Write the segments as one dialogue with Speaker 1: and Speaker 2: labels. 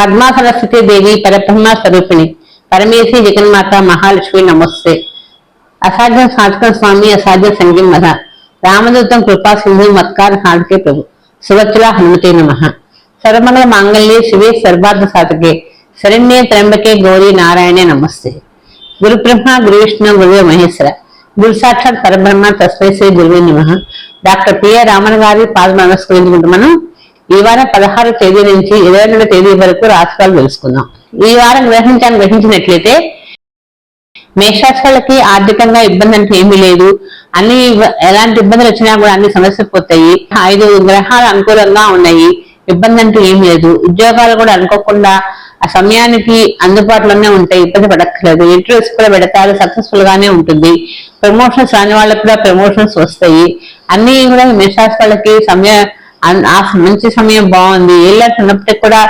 Speaker 1: పద్మా సరస్వతి దేవి పరబ్రహ్మ స్వరూపిణి. పరమేశి జగన్మాత మహాలక్ష్మి నమస్తే. అసాధ్యం సాధకం స్వామి అసాధ్య సంగీం మధ రామదూతం కృపా సింధు మత్కార సాధకే ప్రభు. సువత్సల హనుమతే నమ. సర్వమంగళ మాంగళ్యే శివే సర్వార్థ సాధకే. శరణ్యే త్రంబకే గౌరీ నారాయణే నమస్తే. గురు బ్రహ్మ గురు విష్ణు గురువే మహేశ్వర. గురు సాక్షాత్ పరబ్రహ్మ తస్మై శ్రీ గురువే నమ. డాక్టర్ పిఏ రామన్ గారి పాద నమస్కరించుకుంటూ మనం ఈ వారం పదహారు తేదీ నుంచి ఇరవై రెండు తేదీ వరకు రాశిఫలాలు తెలుసుకుందాం. ఈ వారం గ్రహించాన్ని గ్రహించినట్లయితే మేషరాశి ఆర్థికంగా ఇబ్బంది అంటే ఏమీ లేదు. అన్ని ఎలాంటి ఇబ్బందులు వచ్చినా కూడా అన్ని సమస్యలు పోతాయి. ఐదు గ్రహాలు అనుకూలంగా ఉన్నాయి. ఇబ్బంది అంటూ ఏం లేదు. ఉద్యోగాలు కూడా అనుకోకుండా ఆ సమయానికి అందుబాటులోనే ఉంటాయి. ఇబ్బంది పడక్కర్లేదు. ఇంటర్వ్యూస్ కూడా పెడతారు. సక్సెస్ఫుల్ గానే ఉంటుంది. ప్రమోషన్స్ రాని వాళ్ళకి కూడా ప్రమోషన్స్ వస్తాయి. అన్ని కూడా మేషరాశి వాళ్ళకి సమయ ఆ మంచి సమయం బాగుంది. ఏళ్ళకి ఉన్నప్పటికి కూడా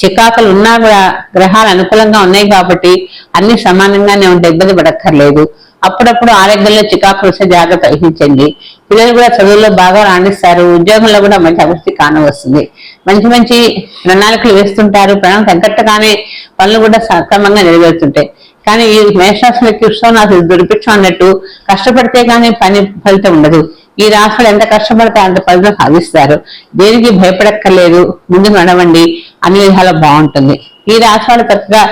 Speaker 1: చికాకులు ఉన్నా కూడా గ్రహాలు అనుకూలంగా ఉన్నాయి కాబట్టి అన్ని సమానంగానే ఉంటే ఇబ్బంది పడక్కర్లేదు. అప్పుడప్పుడు ఆరోగ్యంలో చికాకులు వస్తే జాగ్రత్త వహించండి. పిల్లలు కూడా చదువుల్లో బాగా రాణిస్తారు. ఉద్యోగంలో కూడా మంచి అభివృద్ధి కానవస్తుంది. మంచి మంచి ప్రణాళికలు వేస్తుంటారు. ప్రణాళిక తగ్గట్టుగానే పనులు కూడా సక్రమంగా నెరవేరుతుంటాయి. కానీ ఈ మేషరాశులకి నాకు దురిపించం అన్నట్టు కష్టపడితే కానీ పని ఫలితం ఉండదు. ఈ రాసుడు ఎంత కష్టపడితే అంత ఫలితం సాధిస్తారు. దేనికి భయపడక్కర్లేదు ముందు నడవండి అన్ని విధాలు బాగుంటుంది. ఈ రాశి వాళ్ళు చక్కగా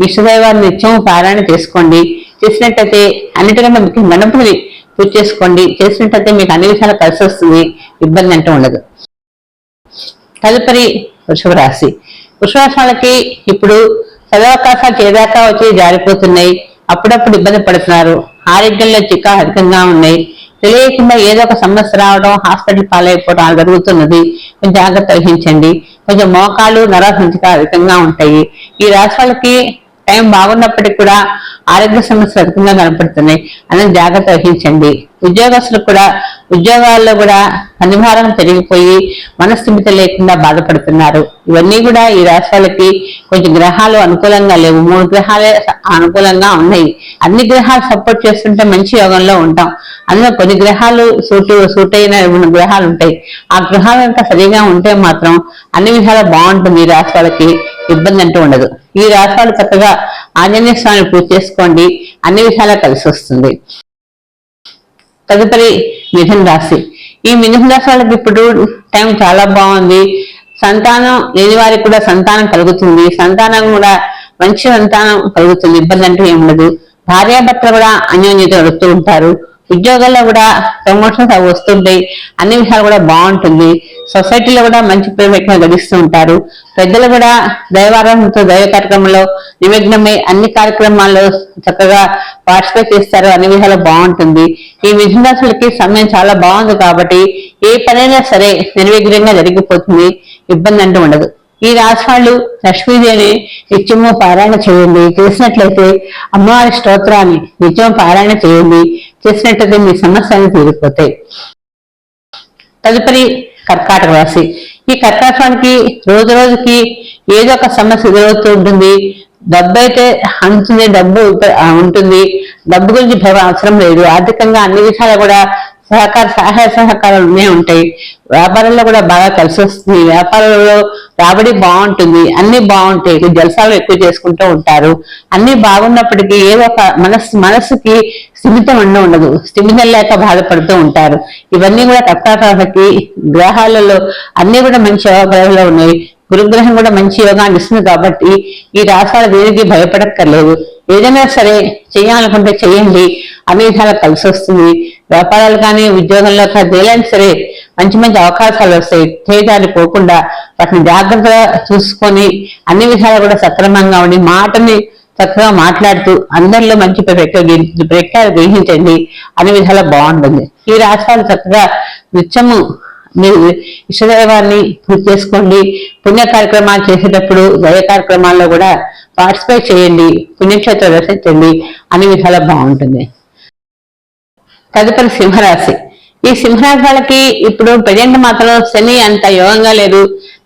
Speaker 1: విష్ణుదైవాన్ని నిత్యం పారాయణ చేసుకోండి. చేసినట్టయితే అన్నిటికన్నా ముఖ్యం గణపతిని పూజ చేసుకోండి. చేసినట్టయితే మీకు అన్ని విషయాలు కలిసి వస్తుంది. ఇబ్బంది అంటూ ఉండదు. తదుపరి వృషభ రాశి. వృషభ రాశి వాళ్ళకి ఇప్పుడు చదవకాశాలు చేదాకా వచ్చి జారిపోతున్నాయి. అప్పుడప్పుడు ఇబ్బంది పడుతున్నారు. ఆరోగ్యంలో చిక్కా అధికంగా ఉన్నాయి. తెలియకుండా ఏదో ఒక సమస్య రావడం హాస్పిటల్ పాలైపోవడం అలా జరుగుతున్నది. కొంచెం జాగ్రత్త వహించండి. కొంచెం మోకాలు నరాసంచిక అధికంగా ఉంటాయి. ఈ రాశి వాళ్ళకి టైం బాగున్నప్పటికీ కూడా ఆరోగ్య సమస్యలు అధికంగా కనపడుతున్నాయి. అనేది జాగ్రత్త వహించండి. ఉద్యోగస్తులు కూడా ఉద్యోగాల్లో కూడా పనిభారం పెరిగిపోయి మనస్థిమిత లేకుండా బాధపడుతున్నారు. ఇవన్నీ కూడా ఈ రాశి వాళ్ళకి కొంచెం గ్రహాలు అనుకూలంగా లేవు. మూడు గ్రహాలే అనుకూలంగా ఉన్నాయి. అన్ని గ్రహాలు సపోర్ట్ చేస్తుంటే మంచి యోగంలో ఉంటాం. అందులో కొన్ని గ్రహాలు సూటు సూట్ అయిన గ్రహాలు ఉంటాయి. ఆ గ్రహాలు కనుక సరిగా ఉంటే మాత్రం అన్ని విధాలు బాగుంటుంది ఈ రాశి వాళ్ళకి ఇబ్బంది అంటూ ఉండదు. ఈ రాశి వాళ్ళు చక్కగా ఆంజనేయ స్వామిని పూజ చేసుకోండి. అన్ని విధాలా కలిసి వస్తుంది. తదుపరి మిథున రాశి. ఈ మిథున రాశి వాళ్ళకి ఇప్పుడు టైం చాలా బాగుంది. సంతానం లేని వారికి కూడా సంతానం కలుగుతుంది. సంతానం కూడా మంచి సంతానం కలుగుతుంది. ఇబ్బంది అంటూ ఏం ఉండదు. భార్యాభర్తలు కూడా అన్యోన్యత నడుస్తూ ఉంటారు. ఉద్యోగాల్లో కూడా ప్రమోషన్స్ అవి వస్తుంటాయి. అన్ని విషయాలు కూడా బాగుంటుంది. సొసైటీలో కూడా మంచి పేరు గడిస్తూ ఉంటారు. పెద్దలు కూడా దైవారాధనతో దైవ కార్యక్రమంలో నిమగ్నమై అన్ని కార్యక్రమాల్లో చక్కగా పార్టిసిపేట్ చేస్తారు. అన్ని విధాలు బాగుంటుంది. ఈ విజయదాసులకి సమయం చాలా బాగుంది కాబట్టి ఏ పనైనా సరే నిర్విఘ్నంగా జరిగిపోతుంది. ఇబ్బంది అంటూ ఉండదు. ఈ రాశి లక్ష్మీదేవిని నిత్యము పారాయణ చేయండి. చేసినట్లయితే అమ్మవారి స్తోత్రాన్ని నిత్యం పారాయణ చేయండి. చేసినట్టయితే మీ సమస్యలు తీరిపోతాయి. తదుపరి కర్కాటక రాశి. ఈ కర్కాటకానికి రోజు రోజుకి ఏదో ఒక సమస్య ఎదురవుతూ ఉంటుంది. డబ్బు అయితే అందుతుంది డబ్బు ఉంటుంది. డబ్బు గురించి భయం అవసరం లేదు. ఆర్థికంగా అన్ని విషయాలు కూడా సహకార సహాయ సహకారాలు ఉంటాయి. వ్యాపారంలో కూడా బాగా కలిసి వస్తుంది. వ్యాపారంలో రాబడి బాగుంటుంది అన్ని బాగుంటాయి జలసాలు ఎక్కువ చేసుకుంటూ ఉంటారు. అన్ని బాగున్నప్పటికీ ఏదో ఒక మనస్సు మనస్సుకి స్థిమితం ఉండ ఉండదు. స్థిమితం లేక బాధపడుతూ ఉంటారు. ఇవన్నీ కూడా కర్కాటకకి గ్రహాలలో అన్ని కూడా మంచి యోగాలలో ఉన్నాయి. గురుగ్రహం కూడా మంచి యోగాన్ని ఇస్తుంది కాబట్టి ఈ రాష్ట్రాలు దేనికి భయపడక్కర్లేదు. ఏదైనా సరే చేయాలనుకుంటే చేయండి. అన్ని విధాలు కలిసి వస్తుంది వ్యాపారాలు కానీ ఉద్యోగంలో కానీ దేలైనా సరే మంచి మంచి అవకాశాలు వస్తాయి. చేయడానికి పోకుండా వాటిని జాగ్రత్తగా చూసుకొని అన్ని విధాలు కూడా సక్రమంగా ఉండి మాటని చక్కగా మాట్లాడుతూ అందరిలో మంచి ప్రఖ్యాలు గ్రహించండి. అన్ని విధాలా బాగుంటుంది. ఈ రాష్ట్రాలు చక్కగా నిత్యము ఇష్టదైవాన్ని పూర్తి చేసుకోండి. పుణ్య కార్యక్రమాలు చేసేటప్పుడు దయ కార్యక్రమాల్లో కూడా పార్టిసిపేట్ చేయండి. పుణ్యక్షేత్ర దర్శించండి. అన్ని విధాలా బాగుంటుంది. తదుపరి సింహరాశి. ఈ సింహరాశి ఇప్పుడు ప్రజెంట్ మాత్రం శని అంత యోగంగా లేదు.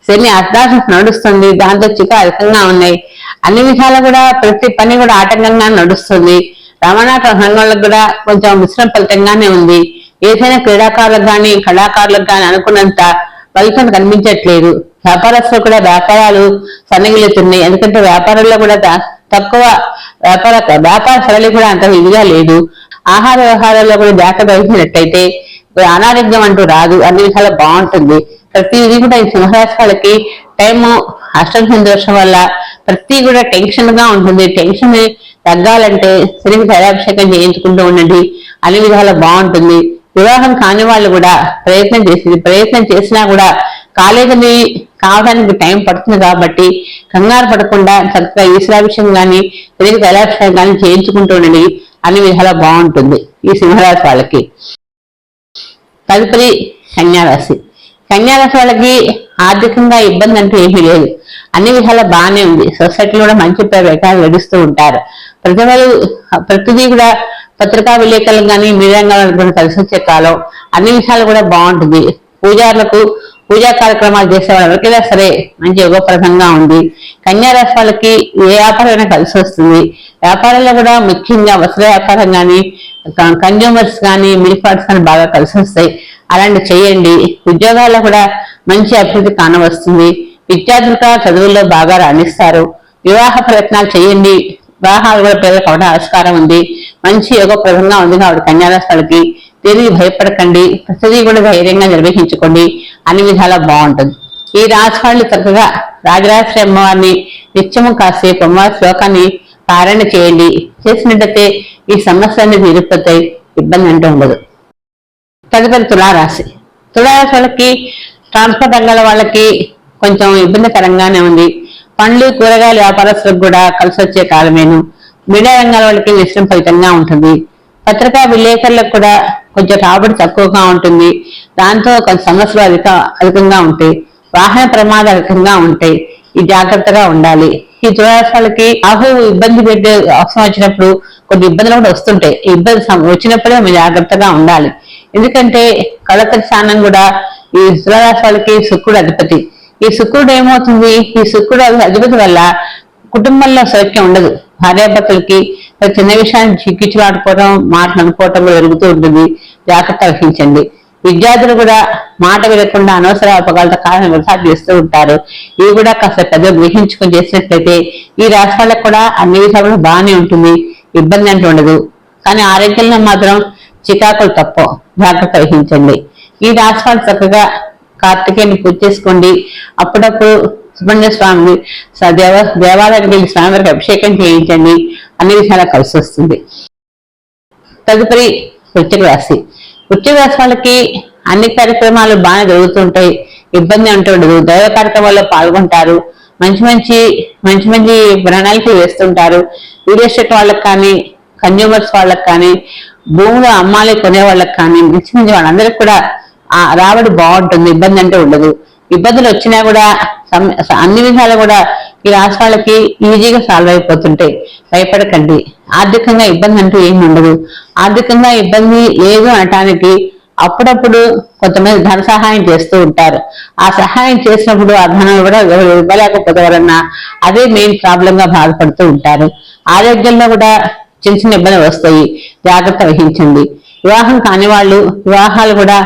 Speaker 1: శని అర్ధాశ నడుస్తుంది. దాంతో చిక అధికంగా ఉన్నాయి. అన్ని విధాలు కూడా ప్రతి పని కూడా ఆటంకంగా నడుస్తుంది. రవాణా రంగంలో కూడా కొంచెం మిశ్రమ ఫలితంగానే ఉంది. ఏదైనా క్రీడాకారులకు కానీ కళాకారులకు కానీ అనుకున్నంత ఫలితం కనిపించట్లేదు. వ్యాపారస్తులు కూడా వ్యాపారాలు సన్నగిలుతున్నాయి ఎందుకంటే వ్యాపారంలో కూడా తక్కువ వ్యాపార వ్యాపార సరళి కూడా అంత ఇదిగా లేదు. ఆహార వ్యవహారాల్లో కూడా జాగ్రత్త వహించినట్టయితే అనారోగ్యం అంటూ రాదు. అన్ని విధాలు బాగుంటుంది. ప్రతిది కూడా ఈ సింహరాశి వాళ్ళకి టైము అష్టమ దోషం వల్ల ప్రతి కూడా టెన్షన్గా ఉంటుంది. టెన్షన్ తగ్గాలంటే శనికి తైలాభిషేకం చేయించుకుంటూ ఉండండి. అన్ని విధాలు బాగుంటుంది. వివాహం కాని వాళ్ళు కూడా ప్రయత్నం చేసింది ప్రయత్నం చేసినా కూడా కాలేజీ కావడానికి టైం పడుతుంది కాబట్టి కంగారు పడకుండా చక్కగా ఈశ్వరాభిషేకం కానీ శనికి తైలాభిషేకం కానీ చేయించుకుంటూ ఉండండి. అన్ని విధాలా బాగుంటుంది ఈ సింహరాశి వాళ్ళకి. తదుపరి కన్యారాశి. కన్యారాశి వాళ్ళకి ఆర్థికంగా ఇబ్బంది అంటూ ఏమీ లేదు. అన్ని విధాలా బాగానే ఉంది. సొసైటీలో కూడా మంచి ప్రకారం నడుస్తూ ఉంటారు. ప్రతి వాళ్ళు ప్రతిదీ కూడా పత్రికా విలేకరులు కానీ మీడియా కలిసి వచ్చే కాలం. అన్ని విషయాలు కూడా బాగుంటుంది. పూజారులకు పూజా కార్యక్రమాలు చేసేవాళ్ళు ఎవరికైనా సరే మంచి యోగప్రదంగా ఉంది కన్యారాశి వాళ్ళకి ఏ వ్యాపారమైనా కలిసి వస్తుంది. వ్యాపారంలో కూడా ముఖ్యంగా వస్త్ర వ్యాపారం కానీ కన్జ్యూమర్స్ కానీ మిల్క్ కానీ బాగా కలిసి వస్తాయి. అలాంటి చేయండి. ఉద్యోగాల్లో కూడా మంచి అభివృద్ధి కానవస్తుంది. విద్యార్థులు చదువుల్లో బాగా రాణిస్తారు. వివాహ ప్రయత్నాలు చేయండి. వివాహాలు కూడా పిల్లలకు అవడం ఆస్కారం ఉంది. మంచి యోగప్రదంగా ఉంది కాబట్టి కన్యారాశి వాళ్ళకి దేనికి భయపడకండి ప్రతిదీ కూడా ధైర్యంగా నిర్వహించుకోండి అన్ని విధాలా బాగుంటుంది. ఈ రాశి వాళ్ళు చక్కగా రాజరాజశ్రీ అమ్మవారిని నిత్యము కాసేపు అమ్మవారి శ్లోకాన్ని పారాయణ చేయండి. చేసినట్టయితే ఈ సమస్యలన్నీ తీరిపోతాయి ఇబ్బంది అంటూ ఉండదు. తదుపరి తులారాశి. తులారాశి వాళ్ళకి ట్రాన్స్పోర్ట్ రంగాల వాళ్ళకి కొంచెం ఇబ్బందికరంగానే ఉంది. పండ్లు కూరగాయల వ్యాపారస్తులకు కూడా కలిసి వచ్చే కాలమేను. మీడియా రంగాల వాళ్ళకి మిశ్రమ ఫలితంగా ఉంటుంది. పత్రికా విలేకరులకు కూడా కొంచెం రాబడి తక్కువగా ఉంటుంది. దాంతో కొన్ని సమస్యలు అధిక అధికంగా ఉంటాయి. వాహన ప్రమాదాలు అధికంగా ఉంటాయి. ఈ జాగ్రత్తగా ఉండాలి. ఈ దురాసాలకి ఆహు ఇబ్బంది పెట్టే అవసరం వచ్చినప్పుడు కొన్ని ఇబ్బందులు కూడా వస్తుంటాయి. ఇబ్బంది వచ్చినప్పుడే మీరు జాగ్రత్తగా ఉండాలి. ఎందుకంటే కళకరి స్థానం కూడా ఈ తులారాశి శుక్రుడు అధిపతి. ఈ శుక్రుడు ఏమవుతుంది? ఈ శుక్రుడు అధిపతి వల్ల కుటుంబంలో సౌఖ్యం ఉండదు. భార్యాభర్తలకి చిన్న విషయాన్ని చిక్కిచ్చులాడుకోవడం మాటలు అనుకోవటం జరుగుతూ ఉంటుంది. జాగ్రత్త వహించండి. విద్యార్థులు కూడా మాట వినకుండా అనవసర అపకాలతో కారణం వృధా చేస్తూ ఉంటారు. ఇవి కూడా కాస్త పెద్ద గ్రహించుకొని చేసినట్లయితే ఈ రాష్ట్రాలకు కూడా అన్ని విషయాలు బాగానే ఉంటుంది. ఇబ్బంది అంటూ ఉండదు. కానీ ఆరోగ్యంలో మాత్రం చికాకులు తప్ప. జాగ్రత్త వహించండి. ఈ రాష్ట్రాలు చక్కగా కార్తికేయుని పూజ చేసుకోండి. అప్పుడప్పుడు సుబ్రహ్మణ్య స్వామిని దేవ దేవాలయానికి వెళ్ళి స్వామివారికి అభిషేకం చేయించండి. అన్ని విషయాలు కలిసి వస్తుంది. తదుపరి వృత్తిక రాశి. వృశ్చిక రాశి వాళ్ళకి అన్ని కార్యక్రమాలు బాగా జరుగుతుంటాయి. ఇబ్బంది అంటూ ఉండదు. దైవ కార్యక్రమాల్లో పాల్గొంటారు. మంచి మంచి మంచి మంచి ప్రణాళికలు వేస్తుంటారు. రియల్ ఎస్టేట్ వాళ్ళకి కానీ కన్జ్యూమర్స్ వాళ్ళకి కానీ భూములు అమ్మాలి కొనే వాళ్ళకి కానీ మంచి మంచి వాళ్ళందరికీ కూడా ఆ రాబడి బాగుంటుంది. ఇబ్బంది అంటే ఉండదు. ఇబ్బందులు వచ్చినా కూడా అన్ని విధాలు కూడా ఈ రాష్ట్రాలకి ఈజీగా సాల్వ్ అయిపోతుంటాయి భయపడకండి. ఆర్థికంగా ఇబ్బంది అంటూ ఏమి ఉండదు. ఆర్థికంగా ఇబ్బంది లేదు అనటానికి అప్పుడప్పుడు కొంతమంది ధన సహాయం చేస్తూ ఉంటారు. ఆ సహాయం చేసినప్పుడు ఆ ధనం కూడా ఇవ్వలేకపోతే అదే మెయిన్ ప్రాబ్లం గా బాధపడుతూ ఉంటారు. ఆరోగ్యంలో కూడా చిన్న చిన్న ఇబ్బందులు వస్తాయి. జాగ్రత్త వహించండి. వివాహం కాని వాళ్ళు వివాహాలు కూడా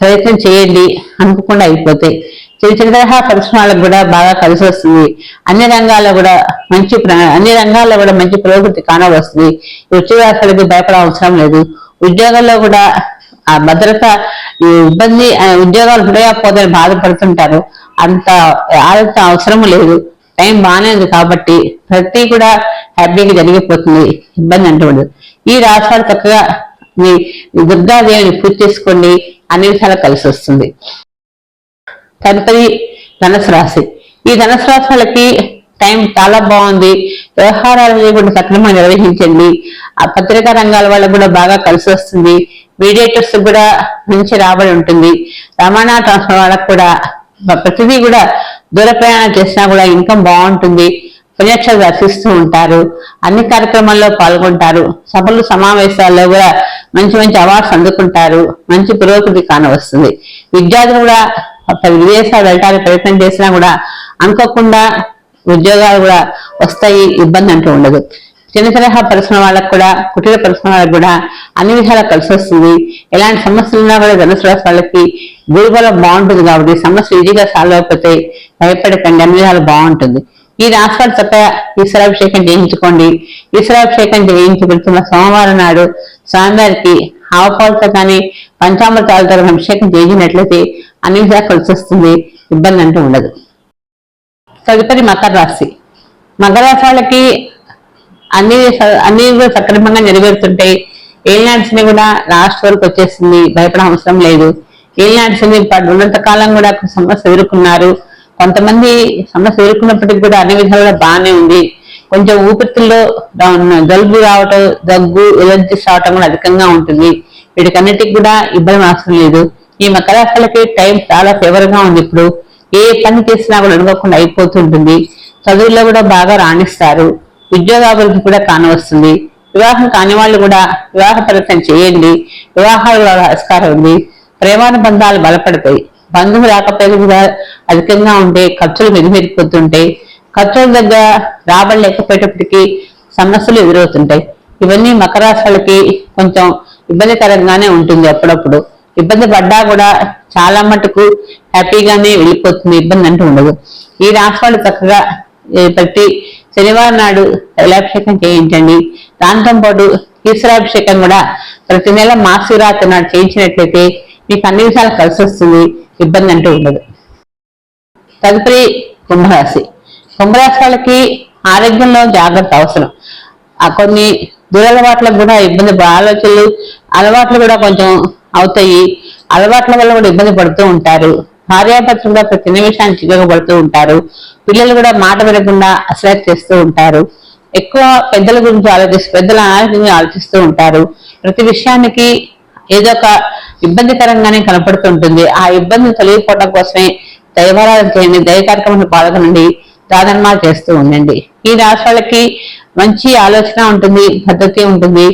Speaker 1: ప్రయత్నం చేయండి. అనుకోకుండా అయిపోతాయి. చిరు చిన్న తరహా పరిశ్రమలకు కూడా బాగా కలిసి వస్తుంది. అన్ని రంగాల్లో కూడా మంచి అన్ని రంగాల్లో కూడా మంచి పురోగతి కానవస్తుంది. ఉద్యోగాలకు భయపడ అవసరం లేదు. ఉద్యోగాల్లో కూడా ఆ భద్రత ఇబ్బంది ఉద్యోగాలు హృదయపోదని బాధపడుతుంటారు. అంత ఆలోచన అవసరం లేదు. టైం బాగానే ఉంది కాబట్టి ప్రతి కూడా హ్యాపీగా జరిగిపోతుంది. ఇబ్బంది అంటూ ఉండదు. ఈ రాష్ట్రాలు చక్కగా మీ దుర్గాదేవిని పూజ చేసుకోండి. అన్ని విషయాలు కలిసి వస్తుంది. తదుపరి ధనుసు రాశి. ఈ ధనుసు రాశి వాళ్ళకి టైం చాలా బాగుంది. వ్యవహారాలు కూడా సక్రమంగా నిర్వహించండి. ఆ పత్రికా రంగాల వాళ్ళకు కూడా బాగా కలిసి వస్తుంది. మీడియేటర్స్ కూడా మంచి రాబడి ఉంటుంది. రవాణా ట్రాన్స్ఫర్ వాళ్ళకు కూడా ప్రతిదీ కూడా దూర ప్రయాణం చేసినా కూడా ఇన్కమ్ బాగుంటుంది. పుణ్యక్షలు దర్శిస్తూ ఉంటారు. అన్ని కార్యక్రమాల్లో పాల్గొంటారు. సభలు సమావేశాల్లో కూడా మంచి మంచి అవార్డ్స్ అందుకుంటారు. మంచి పురోగతి కానవస్తుంది. విద్యార్థులు కూడా పది విదేశాలు వెళ్ళడానికి ప్రయత్నం చేసినా కూడా అనుకోకుండా ఉద్యోగాలు కూడా వస్తాయి ఇబ్బంది అంటూ ఉండదు. చిన్న తరహా పరిశ్రమ వాళ్ళకు కూడా కుటీర పరిశ్రమ వాళ్ళకు కూడా అన్ని విధాలా కలిసి వస్తుంది. ఎలాంటి సమస్యలు ఉన్నా కూడా ధనుసు రాశి వాళ్ళకి గురుబలం బాగుంటుంది కాబట్టి సమస్య ఈజీగా సాల్వ్ అయిపోతే భయపడకండి అన్ని విధాలు బాగుంటుంది. ఈ రాష్ట్రాలు చక్కగా ఈశ్వరాభిషేకం చేయించుకోండి. ఈశ్వరాభిషేకం చేయించి పెడుతున్న సోమవారం నాడు స్వామివారికి ఆవపాలతో కానీ పంచామృతాలతో అభిషేకం చేయించినట్లయితే అన్ని విధాలు కలిసి వస్తుంది ఇబ్బంది అంటూ ఉండదు. తదుపరి మకర రాశి. మకర రాశి వాళ్ళకి అన్ని అన్ని కూడా సక్రమంగా నెరవేరుతుంటాయి ఏలినాడ్స్ని కూడా లాస్ట్ వరకు వచ్చేసింది భయపడ అవసరం లేదు ఏలినాడ్స్ని ఉన్నంత కాలం కూడా సమస్య ఎదుర్కొన్నారు. కొంతమంది సమస్య ఎదుర్కొన్నప్పటికీ కూడా అన్ని విధాలుగా బాగానే ఉంది. కొంచెం ఊపిరితిత్తుల్లో జలుబు రావటం దగ్గు ఎలర్జీస్ రావటం కూడా అధికంగా ఉంటుంది. వీటికన్నిటికి కూడా ఇబ్బంది అవసరం లేదు. ఈ మకర రాశులకి టైం చాలా ఫేవర్గా ఉంది ఇప్పుడు. ఏ పని చేసినా కూడా అనుకోకుండా అయిపోతుంటుంది చదువుల్లో కూడా బాగా రాణిస్తారు. ఉద్యోగాభివృద్ధి కూడా కానవస్తుంది. వివాహం కాని వాళ్ళు కూడా వివాహ ప్రయత్నం చేయండి. వివాహాలు ఆస్కారం ఉంది. ప్రేమానుబంధాలు బలపడతాయి. బంధువు రాకపోయినా కూడా అధికంగా ఉంటే ఖర్చులు మెదిమెరిగిపోతుంటాయి ఖర్చుల దగ్గర రాబడి లేకపోయేటప్పటికీ సమస్యలు ఎదురవుతుంటాయి. ఇవన్నీ మకర రాష్ట్రాలకి కొంచెం ఇబ్బందికరంగానే ఉంటుంది అప్పుడప్పుడు. ఇబ్బంది పడ్డా కూడా చాలా మటుకు హ్యాపీగానే వెళ్ళిపోతుంది ఇబ్బంది అంటూ ఉండదు. ఈ రాశి చక్కగా ప్రతి శనివారం నాడు తైలాభిషేకం చేయించండి. దాంతో పాటు ఈశ్వరాభిషేకం కూడా ప్రతి నెల మాసిరాత్రి నాడు చేయించినట్లయితే మీకు అన్ని విషయాలు కలిసి వస్తుంది ఇబ్బంది అంటూ ఉండదు. తదుపరి కుంభరాశి. కుంభరాశి వాళ్ళకి ఆరోగ్యంలో జాగ్రత్త అవసరం. ఆ కొన్ని దురలవాట్లకు కూడా ఇబ్బంది ఆలోచనలు అలవాట్లు కూడా కొంచెం అవుతాయి. అలవాట్ల వల్ల కూడా ఇబ్బంది పడుతూ ఉంటారు. భార్యాభర్తలు కూడా ప్రతి నిమిషానికి చిక్కగా ఉంటారు. పిల్లలు కూడా మాట వినకుండా అశ్రద్ధ చేస్తూ ఉంటారు. ఎక్కువ పెద్దల గురించి ఆలోచిస్తూ పెద్దల ఆరోగ్యం ఆలోచిస్తూ ఉంటారు. ప్రతి విషయానికి ఏదో ఒక ఇబ్బందికరంగానే కనపడుతుంటుంది. ఆ ఇబ్బంది తొలగిపోవడం కోసమే దైవారాధన చేయండి దైవ కార్యక్రమంలో పాల్గొనండి దానమాలు చేస్తూ ఉండండి. ఈ రాశి వాళ్ళకి మంచి ఆలోచన ఉంటుంది పద్ధతి ఉంటుంది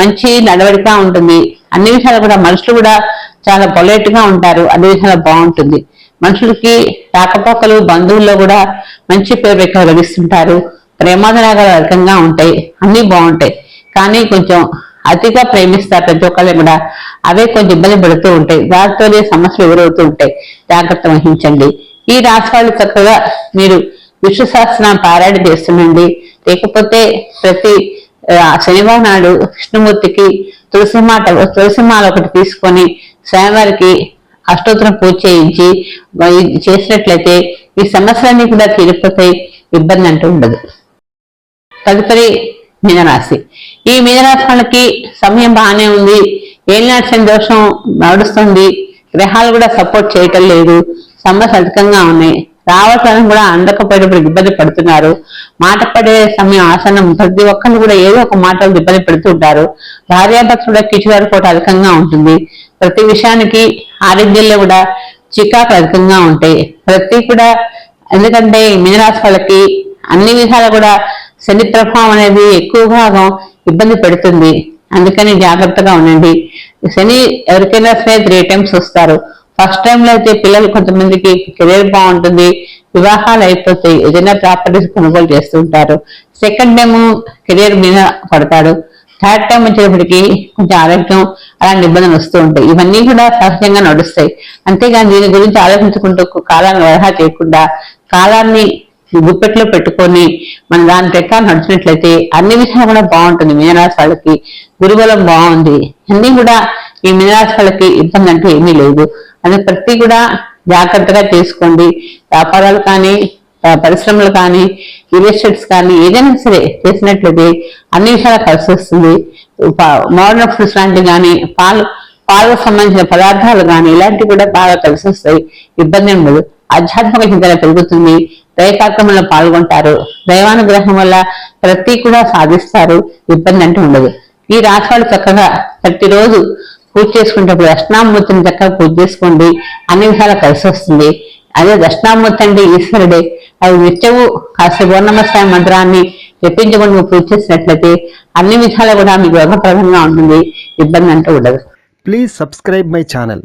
Speaker 1: మంచి నడవడిక ఉంటుంది. అన్ని విషయాలు కూడా మనుషులు కూడా చాలా పొలైట్గా ఉంటారు అన్ని విషయాలు బాగుంటుంది. మనుషులకి రాకపోకలు బంధువుల్లో కూడా మంచి పేరు ఎక్కువ లభిస్తుంటారు ప్రేమాదరాగాలు అధికంగా ఉంటాయి అన్నీ బాగుంటాయి. కానీ కొంచెం అతిగా ప్రేమిస్తారు ప్రతి ఒక్కళ్ళు కూడా. అవే కొంచెం ఇబ్బంది పడుతూ ఉంటాయి. దానితోనే సమస్యలు ఎదురవుతూ ఉంటాయి. జాగ్రత్త వహించండి. ఈ రాశి వాళ్ళు చక్కగా మీరు విష్ణు సహస్రనామ పారాయణ చేస్తుండండి. లేకపోతే ప్రతి శనివారం నాడు విష్ణుమూర్తికి తులసి మాట తులసి మాల ఒకటి తీసుకొని స్వామివారికి అష్టోత్తరం పూజ చేయించి చేసినట్లయితే ఈ సమస్యలన్నీ కూడా తీరిపోతాయి. ఇబ్బంది అంటూ ఉండదు. తదుపరి మీనరాశి. ఈ మీనరాశి వాళ్ళకి సమయం బాగానే ఉంది. ఏలినాటి దోషం నడుస్తుంది. గ్రహాలు కూడా సపోర్ట్ చేయటం లేదు. సమస్య అధికంగా ఉన్నాయి. రావటానికి కూడా అందకపోయేటప్పుడు ఇబ్బంది పడుతున్నారు. మాట పడే సమయం ఆసనం ప్రతి ఒక్కరు కూడా ఏదో ఒక మాటలు ఇబ్బంది పెడుతుంటారు భార్యాభర్తలు కూడా కిచివారిపోట అధికంగా ఉంటుంది. ప్రతి విషయానికి ఆరోగ్యంలో కూడా చికాకు అధికంగా ఉంటాయి. ప్రతి కూడా ఎందుకంటే ఈ మీనరాశి వాళ్ళకి అన్ని విధాలు కూడా శని ప్రభావం అనేది ఎక్కువ భాగం ఇబ్బంది పెడుతుంది. అందుకని జాగ్రత్తగా ఉండండి. శని ఎవరికైనా సరే త్రీ టైమ్స్ వస్తారు. ఫస్ట్ టైంలో అయితే పిల్లలు కొంతమందికి కెరీర్ బాగుంటుంది. వివాహాలు అయిపోతాయి. ఏదైనా ప్రాపర్టీస్ కొనుగోలు చేస్తూ ఉంటారు. సెకండ్ టైం కెరీర్ మీద పడతాడు. థర్డ్ టైం వచ్చేటప్పటికి కొంచెం ఆరోగ్యం అలాంటి ఇబ్బందులు వస్తూ ఉంటాయి. ఇవన్నీ కూడా సహజంగా నడుస్తాయి. అంతేగాని దీని గురించి ఆలోచించుకుంటూ కాలాన్ని వృధా చేయకుండా కాలాన్ని గుప్పెట్లో పెట్టుకొని మన దాని ప్రకారం నడిచినట్లయితే అన్ని విషయాలు కూడా బాగుంటుంది మీనరాశి వాళ్ళకి. గురుబలం బాగుంది అన్ని కూడా ఈ మీనరాశి వాళ్ళకి ఇబ్బంది అంటూ ఏమీ లేదు. అది ప్రతి కూడా జాగ్రత్తగా చేసుకోండి. వ్యాపారాలు కానీ పరిశ్రమలు కానీ రియల్ ఎస్టేట్స్ కానీ ఏదైనా సరే చేసినట్లయితే అన్ని విషయాలు కలిసి వస్తుంది. మోడర్న్ ఫుడ్స్ లాంటివి కానీ పాలు పాలకు సంబంధించిన పదార్థాలు కానీ ఇలాంటివి కూడా బాగా కలిసి వస్తాయి. ఇబ్బంది ఉండదు ఆధ్యాత్మిక చింతన పెరుగుతుంది. దయ కార్యక్రమంలో పాల్గొంటారు. దైవానుగ్రహం వల్ల ప్రతి కూడా సాధిస్తారు. ఇబ్బంది అంటే ఉండదు. ఈ రాశి వాళ్ళు చక్కగా ప్రతిరోజు పూజ చేసుకునేటప్పుడు దక్షిణామూర్తిని చక్కగా పూజ చేసుకోండి. అన్ని విషయాలు కలిసి వస్తుంది. అదే దక్షిణామూర్తి అంటే ఈశ్వరుడే. అది నిత్యము కాస్త ఓర్ణమస్వామి మంత్రాన్ని రెప్పించకుండా నువ్వు పూజ చేసినట్లయితే అన్ని విధాలు కూడా మీకు యోగప్రదంగా ఉంటుంది. ఇబ్బంది అంటూ ఉండదు.
Speaker 2: Please subscribe my channel